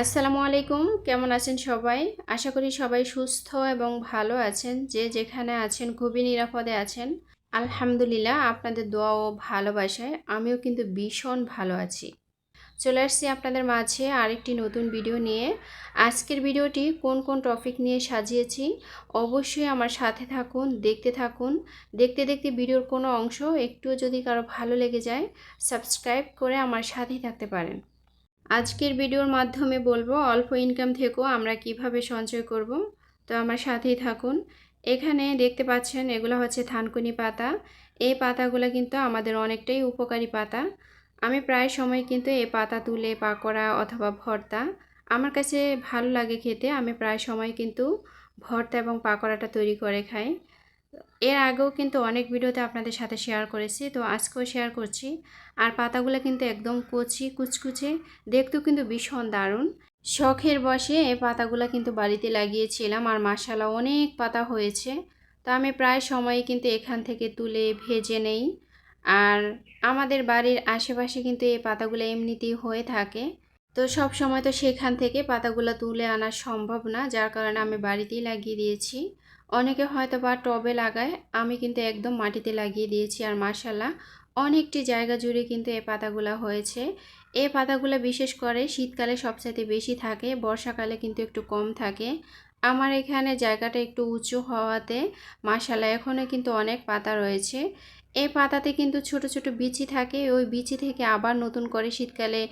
আসসালামু আলাইকুম। কেমন আছেন সবাই? আশা করি সবাই সুস্থ এবং ভালো আছেন। যে যেখানে আছেন, খুবই নিরাপদে আছেন। আলহামদুলিল্লাহ, আপনাদের দোয়া ও ভালোবাসায় আমিও কিন্তু ভীষণ ভালো আছি। চলে আসছি আপনাদের মাঝে আরেকটি নতুন ভিডিও নিয়ে। আজকের ভিডিওটি কোন কোন টপিক নিয়ে সাজিয়েছি, অবশ্যই আমার সাথে থাকুন, দেখতে থাকুন। দেখতে দেখতে ভিডিওর কোনো অংশ একটুও যদি কারও ভালো লেগে যায় সাবস্ক্রাইব করে আমার সাথেই থাকতে পারেন। আজকের ভিডিওর মাধ্যমে বলব, অল্প ইনকাম থেকেও আমরা কীভাবে সঞ্চয় করব, তো আমার সাথেই থাকুন। এখানে দেখতে পাচ্ছেন এগুলো হচ্ছে থানকুনি পাতা। এই পাতাগুলো কিন্তু আমাদের অনেকটাই উপকারী পাতা। আমি প্রায় সময় কিন্তু এই পাতা তুলে পাকোড়া অথবা ভর্তা, আমার কাছে ভালো লাগে খেতে। আমি প্রায় সময় কিন্তু ভর্তা এবং পাকোড়াটা তৈরি করে খাই। এর আগেও কিন্তু অনেক ভিডিওতে আপনাদের সাথে শেয়ার করেছি, তো আজকেও শেয়ার করছি। আর পাতাগুলো কিন্তু একদম কচি, কুচকুচে, দেখতেও কিন্তু ভীষণ দারুণ। শখের বসে এই পাতাগুলো কিন্তু বাড়িতে লাগিয়েছিলাম আর মাসালা অনেক পাতা হয়েছে। তো আমি প্রায় সময় কিন্তু এখান থেকে তুলে ভেজে নেই। আর আমাদের বাড়ির আশেপাশে কিন্তু এই পাতাগুলো এমনিতেই হয়ে থাকে। তো সব সময় তো সেখান থেকে পাতাগুলো তুলে আনা সম্ভব না, যার কারণে আমি বাড়িতেই লাগিয়ে দিয়েছি। অনেকে হয়তো বা টবে লাগায়, আমি কিন্তু একদম মাটিতে লাগিয়ে দিয়েছি আর মাসাল্লাহ অনেকটি জায়গা জুড়ে কিন্তু এ পাতাগুলো হয়েছে। এ পাতাগুলো বিশেষ করে শীতকালে সবচাইতে বেশি থাকে, বর্ষাকালে কিন্তু একটু কম থাকে। আমার এখানে জায়গাটা একটু উঁচু হওয়াতে মাসাল্লাহ এখনও কিন্তু অনেক পাতা রয়েছে। এই পাতাতে কিন্তু ছোট ছোট বিচি থাকে, ওই বিচি থেকে আবার নতুন করে শীতকালে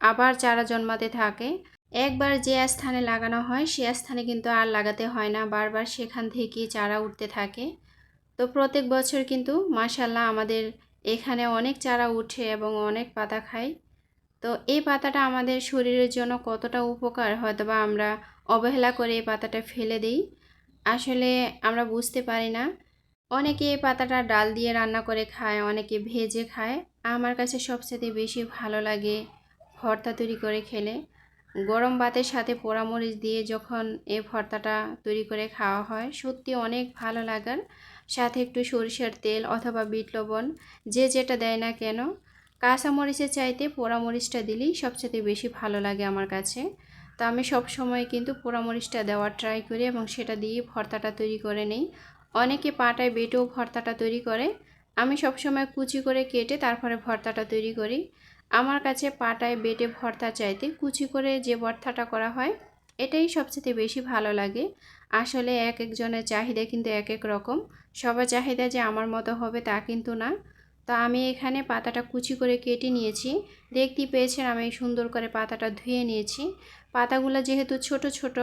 আবার চারা জন্মাতে থাকে। একবার যে স্থানে লাগানো হয়, সে স্থানে কিন্তু আর লাগাতে হয় না। বারবার সেখান থেকে চারা উঠতে থাকে। তো প্রত্যেক বছর কিন্তু মাসাল্লাহ আমাদের এখানে অনেক চারা উঠে এবং অনেক পাতা খায়। তো এই পাতাটা আমাদের শরীরের জন্য কতটা উপকার হয়তো বা আমরা অবহেলা করে এই পাতাটা ফেলে দিই। আসলে আমরা বুঝতে পারি না। অনেকে এই পাতাটা ডাল দিয়ে রান্না করে খায়, অনেকে ভেজে খায়। আমার কাছে সবচেয়ে বেশি ভালো লাগে ভর্তা তৈরি করে খেলে। গরম ভাতের সাথে পোড়ামরিচ দিয়ে যখন এ ভর্তাটা তৈরি করে খাওয়া হয়, সত্যি অনেক ভালো লাগার। সাথে একটু সরিষার তেল অথবা বিট লবণ, যে যেটা দেয় না কেন। কাঁচা মরিচের চাইতে পোড়ামরিচটা দিলেই সবচেয়ে বেশি ভালো লাগে আমার কাছে। তো আমি সব সময় কিন্তু পোড়ামরিচটা দেওয়ার ট্রাই করি এবং সেটা দিয়ে ভর্তাটা তৈরি করে নিই। অনেকে পাটায় বেটেও ভর্তাটা তৈরি করে। আমি সবসময় কুচি করে কেটে তারপরে ভর্তাটা তৈরি করি। আমার কাছে পাটায় বেটে ভর্তা চাইতে কুচি করে যে ভর্তাটা করা হয়, এটাই সবচেয়ে বেশি ভালো লাগে। আসলে এক একজনের চাহিদা কিন্তু এক এক রকম। সবার চাহিদা যে আমার মতো হবে তা কিন্তু না। তো আমি এখানে পাতাটা কুচি করে কেটে নিয়েছি। দেখতে পেয়েছেন আমি সুন্দর করে পাতাটা ধুয়ে নিয়েছি। পাতাগুলো যেহেতু ছোট ছোট,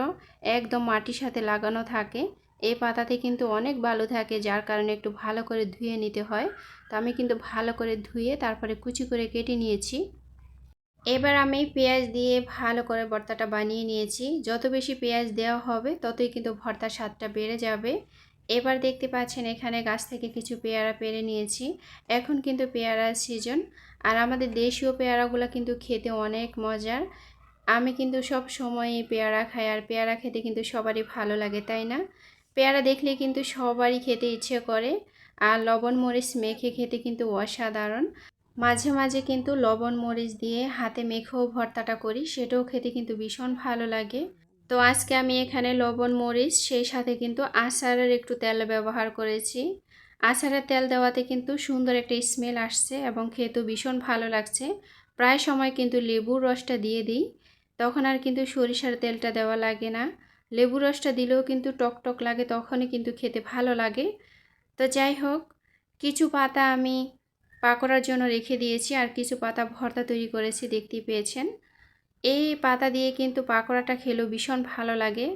একদম মাটির সাথে লাগানো থাকে। এই পাতাতে কিন্তু অনেক বালু থাকে, যার কারণে একটু ভালো করে ধুয়ে নিতে হয়। তো আমি কিন্তু ভালো করে ধুয়ে তারপরে কুচি করে কেটে নিয়েছি। এবার আমি পেঁয়াজ দিয়ে ভালো করে ভর্তাটা বানিয়ে নিয়েছি। যত বেশি পেঁয়াজ দেওয়া হবে, ততই কিন্তু ভর্তার স্বাদটা বেড়ে যাবে। এবার দেখতে পাচ্ছেন এখানে গাছ থেকে কিছু পেয়ারা পেরে নিয়েছি। এখন কিন্তু পেয়ারার সিজন আর আমাদের দেশীয় পেয়ারাগুলো কিন্তু খেতে অনেক মজার। আমি কিন্তু সব সময় পেয়ারা খাই, আর পেয়ারা খেতে কিন্তু সবারই ভালো লাগে, তাই না? পেয়ারা দেখলে কিন্তু সবারই খেতে ইচ্ছে করে, আর লবণ মরিচ মেখে খেতে কিন্তু অসাধারণ। মাঝে মাঝে কিন্তু লবণ মরিচ দিয়ে হাতে মেখেও ভর্তাটা করি, সেটাও খেতে কিন্তু ভীষণ ভালো লাগে। তো আজকে আমি এখানে লবণ মরিচ, সেই সাথে কিন্তু আচারের একটু তেল ব্যবহার করেছি। আচারের তেল দেওয়াতে কিন্তু সুন্দর একটা স্মেল আসছে এবং খেতেও ভীষণ ভালো লাগছে। প্রায় সময় কিন্তু লেবুর রসটা দিয়ে দিই, তখন আর কিন্তু সরিষার তেলটা দেওয়া লাগে না। লেবু রসটা দিলেও কিন্তু টক টক লাগে, তখনই কিন্তু খেতে ভালো লাগে। তো যাই হোক, কিছু পাতা আমি পাকোড়ার জন্য রেখে দিয়েছি আর কিছু পাতা ভর্তা তৈরি করেছি দেখতে পেয়েছেন। এই পাতা দিয়ে কিন্তু পাকোড়াটা খেলেও ভীষণ ভালো লাগে।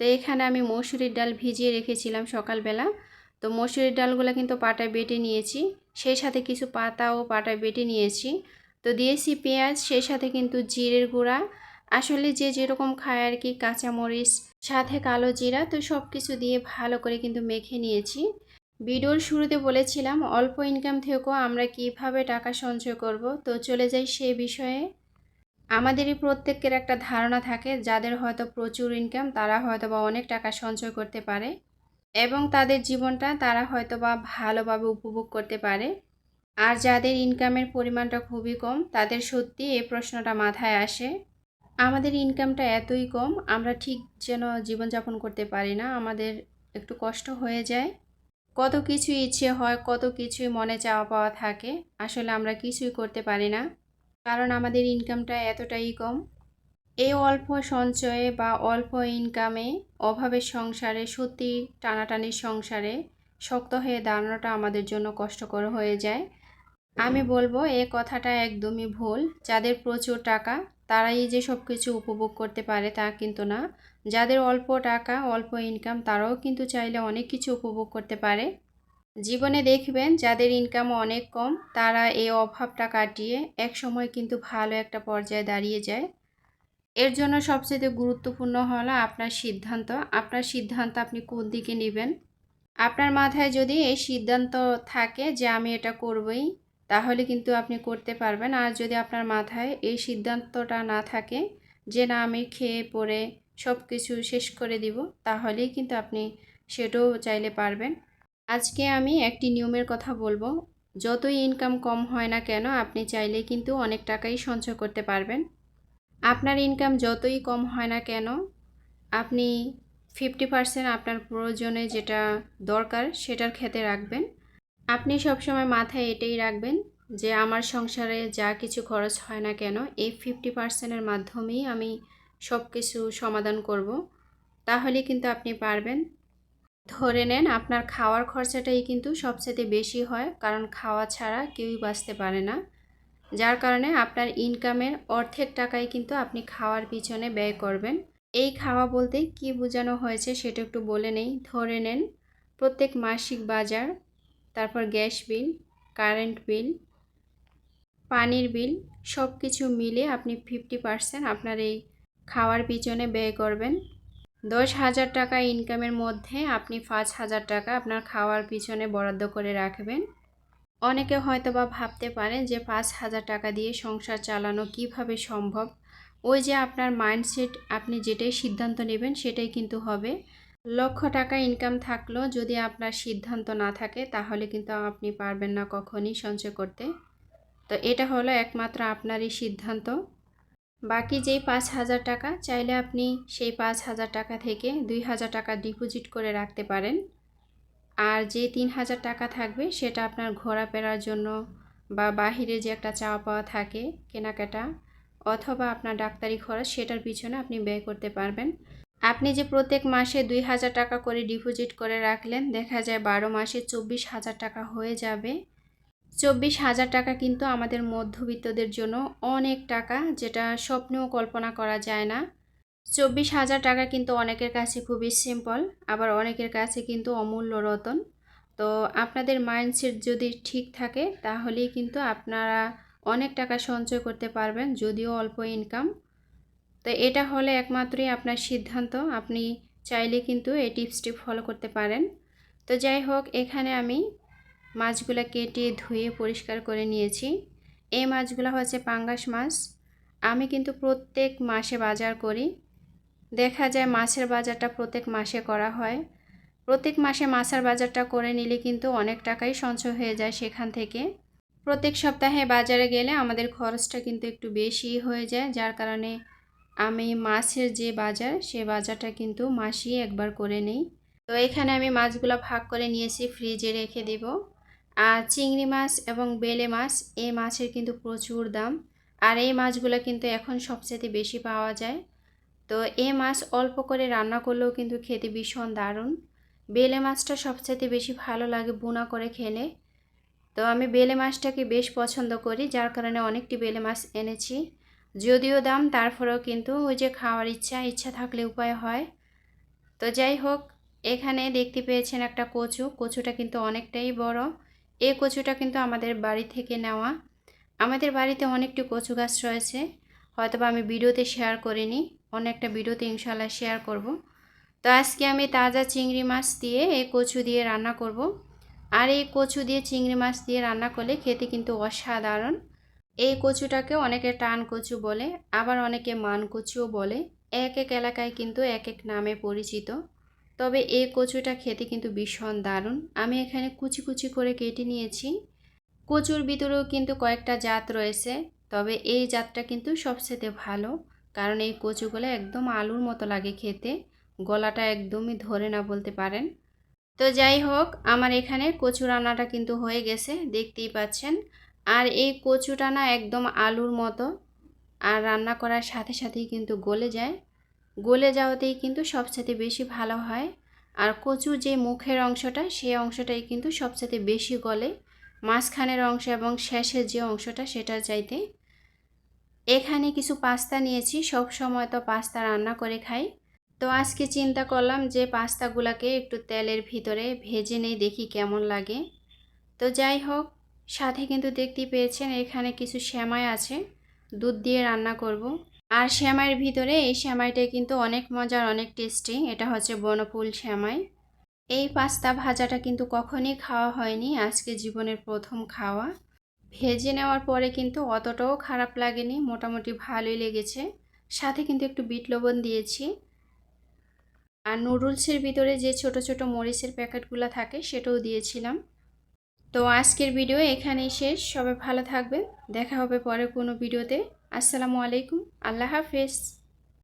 তো এখানে আমি মসুরির ডাল ভিজিয়ে রেখেছিলাম সকালবেলা। তো মসুরির ডালগুলো কিন্তু পাটায় বেটে নিয়েছি, সেই সাথে কিছু পাতাও পাটায় বেটে নিয়েছি। তো দিয়েছি পেঁয়াজ, সেই সাথে কিন্তু জিরের গুঁড়া। আসলে যে যেরকম খায় আর কি, কাঁচামরিচ সাথে কালো জিরা, তো সব কিছু দিয়ে ভালো করে কিন্তু মেখে নিয়েছি। ভিডিওর শুরুতে বলেছিলাম, অল্প ইনকাম থেকেও আমরা কীভাবে টাকা সঞ্চয় করব? তো চলে যাই সে বিষয়ে। আমাদেরই প্রত্যেকের একটা ধারণা থাকে, যাদের হয়তো প্রচুর ইনকাম তারা হয়তো বা অনেক টাকা সঞ্চয় করতে পারে এবং তাদের জীবনটা তারা হয়তো বা ভালোভাবে উপভোগ করতে পারে। আর যাদের ইনকামের পরিমাণটা খুবই কম, তাদের সত্যি এই প্রশ্নটা মাথায় আসে। আমাদের ইনকামটা এতই কম, আমরা ঠিক যেন জীবনযাপন করতে পারি না, আমাদের একটু কষ্ট হয়ে যায়। কত কিছু ইচ্ছে হয়, কত কিছুই মনে চাওয়া পাওয়া থাকে, আসলে আমরা কিছুই করতে পারি না, কারণ আমাদের ইনকামটা এতটাই কম। এই অল্প সঞ্চয়ে বা অল্প ইনকামে অভাবের সংসারে, সত্যি টানাটানির সংসারে শক্ত হয়ে দাঁড়ানোটা আমাদের জন্য কষ্টকর হয়ে যায়। আমি বলব, এ কথাটা একদমই ভুল, যাদের প্রচুর টাকা তারাই যে সব কিছু উপভোগ করতে পারে তা কিন্তু না। যাদের অল্প টাকা, অল্প ইনকাম তারাও কিন্তু চাইলে অনেক কিছু উপভোগ করতে পারে। জীবনে দেখবেন যাদের ইনকাম অনেক কম, তারা এই অভাবটা কাটিয়ে এক সময় কিন্তু ভালো একটা পর্যায়ে দাঁড়িয়ে যায়। এর জন্য সবচেয়ে গুরুত্বপূর্ণ হলো আপনার সিদ্ধান্ত। আপনার সিদ্ধান্ত আপনি কোন দিকে নেবেন? আপনার মাথায় যদি এই সিদ্ধান্ত থাকে যে আমি এটা করবই তাহলে কিন্তু আপনি করতে পারবেন। আর যদি আপনার মাথায় এই সিদ্ধান্তটা না থাকে যে, না, আমি খেয়ে পরে সব কিছু শেষ করে দিব, তাহলেই কিন্তু আপনি সেটাও চাইলে পারবেন। আজকে আমি একটি নিয়মের কথা বলব। যতই ইনকাম কম হয় না কেন, আপনি চাইলে কিন্তু অনেক টাকাই সঞ্চয় করতে পারবেন। আপনার ইনকাম যতই কম হয় না কেন, আপনি ফিফটি পার্সেন্ট আপনার প্রয়োজনে যেটা দরকার সেটার খেতে রাখবেন। আপনি সবসময় মাথায় এটাই রাখবেন যে আমার সংসারে যা কিছু খরচ হয় না কেন, এই ফিফটি পার্সেন্টের মাধ্যমেই আমি সব কিছু সমাধান করব। তাহলে কিন্তু আপনি পারবেন। ধরে নেন আপনার খাওয়ার খরচাটাই কিন্তু সবচেয়ে বেশি হয়, কারণ খাওয়া ছাড়া কেউই বাঁচতে পারে না। যার কারণে আপনার ইনকামের অর্ধেক টাকাই কিন্তু আপনি খাওয়ার পিছনে ব্যয় করবেন। এই খাওয়া বলতে কি বোঝানো হয়েছে সেটা একটু বলে নেই। ধরে নেন প্রত্যেক মাসিক বাজার তারপর গ্যাস বিল, কারেন্ট বিল, পানির বিল সব কিছু মিলে আপনি ফিফটি পার্সেন্ট আপনার এই খাওয়ার পিছনে ব্যয় করবেন। দশ হাজার টাকা ইনকামের মধ্যে আপনি পাঁচ হাজার টাকা আপনার খাওয়ার পিছনে বরাদ্দ করে রাখবেন। অনেকে হয়তো বা ভাবতে পারেন যে পাঁচ হাজার টাকা দিয়ে সংসার চালানো কীভাবে সম্ভব? ওই যে আপনার মাইন্ডসেট আপনি যেটাই সিদ্ধান্ত নেবেন সেটাই কিন্তু হবে। লক্ষ টাকা ইনকাম থাকলেও যদি আপনার সিদ্ধান্ত না থাকে, তাহলে কিন্তু আপনি পারবেন না কখনই সঞ্চয় করতে। তো এটা হলো একমাত্র আপনারই সিদ্ধান্ত। বাকি যেই পাঁচ হাজার টাকা, চাইলে আপনি সেই পাঁচ হাজার টাকা থেকে দুই হাজার টাকা ডিপোজিট করে রাখতে পারেন। আর যে তিন হাজার টাকা থাকবে, সেটা আপনার ঘোরাফেরার জন্য বা বাহিরে যে একটা চাওয়া পাওয়া থাকে, কেনাকাটা, অথবা আপনার ডাক্তারি খরচ, সেটার পিছনে আপনি ব্যয় করতে পারবেন। আপনি যে প্রত্যেক মাসে দুই হাজার টাকা করে ডিপোজিট করে রাখলেন, দেখা যায় বারো মাসে চব্বিশ হাজার টাকা হয়ে যাবে। চব্বিশ হাজার টাকা কিন্তু আমাদের মধ্যবিত্তদের জন্য অনেক টাকা, যেটা স্বপ্নেও কল্পনা করা যায় না। চব্বিশ হাজার টাকা কিন্তু অনেকের কাছে খুবই সিম্পল আবার অনেকের কাছে কিন্তু অমূল্য রতন। তো আপনাদের মাইন্ডসেট যদি ঠিক থাকে, তাহলেই কিন্তু আপনারা অনেক টাকা সঞ্চয় করতে পারবেন, যদিও অল্প ইনকাম তো এটা হলে একমাত্রই আপনার সিদ্ধান্ত। আপনি চাইলে কিন্তু এই টিপসটি ফলো করতে পারেন। তো যাই হোক, এখানে আমি মাছগুলো কেটে ধুয়ে পরিষ্কার করে নিয়েছি। এই মাছগুলো হচ্ছে পাঙ্গাস মাছ। আমি কিন্তু প্রত্যেক মাসে বাজার করি। দেখা যায় মাছের বাজারটা প্রত্যেক মাসে করা হয়। প্রত্যেক মাসে মাছের বাজারটা করে নিলে কিন্তু অনেক টাকাই সঞ্চয় হয়ে যায় সেখান থেকে। প্রত্যেক সপ্তাহে বাজারে গেলে আমাদের খরচটা কিন্তু একটু বেশি হয়ে যায়, যার কারণে আমি মাছের যে বাজার, সে বাজারটা কিন্তু মাসই একবার করে নিই। তো এখানে আমি মাছগুলো ভাগ করে নিয়েছি, ফ্রিজে রেখে দেব। আর চিংড়ি মাছ এবং বেলে মাছ এই মাছের কিন্তু প্রচুর দাম। আর এই মাছগুলো কিন্তু এখন সবচেয়ে বেশি পাওয়া যায়। তো এই মাছ অল্প করে রান্না করলেও কিন্তু খেতে ভীষণ দারুণ। বেলে মাছটা সবচেয়ে বেশি ভালো লাগে বোনা করে খেলে। তো আমি বেলে মাছটাকে বেশ পছন্দ করি, যার কারণে অনেকটি বেলে মাছ এনেছি। যদিও দাম, তারপরেও কিন্তু ওই যে খাওয়ার ইচ্ছা ইচ্ছা থাকলে উপায় হয়। তো যাই হোক, এখানে দেখতে পেয়েছেন একটা কচু। কচুটা কিন্তু অনেকটাই বড়। এই কচুটা কিন্তু আমাদের বাড়ি থেকে নেওয়া। আমাদের বাড়িতে অনেকটি কচু গাছ রয়েছে। হয়তো আমি ভিডিওতে শেয়ার করিনি অনেকটা ভিডিওতে ইনশাল্লাহ শেয়ার করব। তো আজকে আমি তাজা চিংড়ি মাছ দিয়ে এই কচু দিয়ে রান্না করব। আর এই কচু দিয়ে চিংড়ি মাছ দিয়ে রান্না করলে খেতে কিন্তু অসাধারণ। এই কচুটাকে অনেকে টান কচু বলে, আবার অনেকে মান কচুও বলে। এক এক এলাকায় কিন্তু এক এক নামে পরিচিত। তবে এই কচুটা খেতে কিন্তু ভীষণ দারুণ। আমি এখানে কুচি কুচি করে কেটে নিয়েছি। কচুর ভিতরেও কিন্তু কয়েকটা জাত রয়েছে, তবে এই জাতটা কিন্তু সবচেয়ে ভালো, কারণ এই কচুগুলো একদম আলুর মতো লাগে খেতে। গলাটা একদমই ধরে না বলতে পারেন। তো যাই হোক, আমার এখানে কচু রান্নাটা কিন্তু হয়ে গেছে, দেখতেই পাচ্ছেন। আর এই কচুটা না একদম আলুর মতো। আর রান্না করার সাথে সাথেই কিন্তু গলে যায়। গলে যাওয়াতেই কিন্তু সবচেয়ে বেশি ভালো হয়। আর কচু যে মুখের অংশটা, সেই অংশটাই কিন্তু সবচেয়ে বেশি গলে। মাঝখানের অংশ এবং শেষের যে অংশটা সেটা চাইতে। এখানে কিছু পাস্তা নিয়েছি। সব সময় তো পাস্তা রান্না করে খাই। তো আজকে চিন্তা করলাম যে পাস্তাগুলোকে একটু তেলের ভিতরে ভেজে নেই দেখি কেমন লাগে। তো যাই হোক সাথে কিন্তু দেখতেই পেয়েছেন এখানে কিছু শ্যামাই আছে, দুধ দিয়ে রান্না করব। আর শ্যামাইয়ের ভিতরে এই শ্যামাইটাই কিন্তু অনেক মজার, অনেক টেস্টি। এটা হচ্ছে বনফুল শ্যামাই এই পাস্তা ভাজাটা কিন্তু কখনই খাওয়া হয়নি, আজকে জীবনের প্রথম খাওয়া। ভেজে নেওয়ার পরে কিন্তু অতটাও খারাপ লাগেনি, মোটামুটি ভালোই লেগেছে। সাথে কিন্তু একটু বিট লবণ দিয়েছি। আর নুডলসের ভিতরে যে ছোট ছোট মরিচের প্যাকেটগুলো থাকে, সেটাও দিয়েছিলাম। তো আজকের ভিডিও এখানেই শেষ। সবাই ভালো থাকবে দেখা হবে পরে কোনো ভিডিওতে। আসসালামু আলাইকুম। আল্লাহ হাফেজ।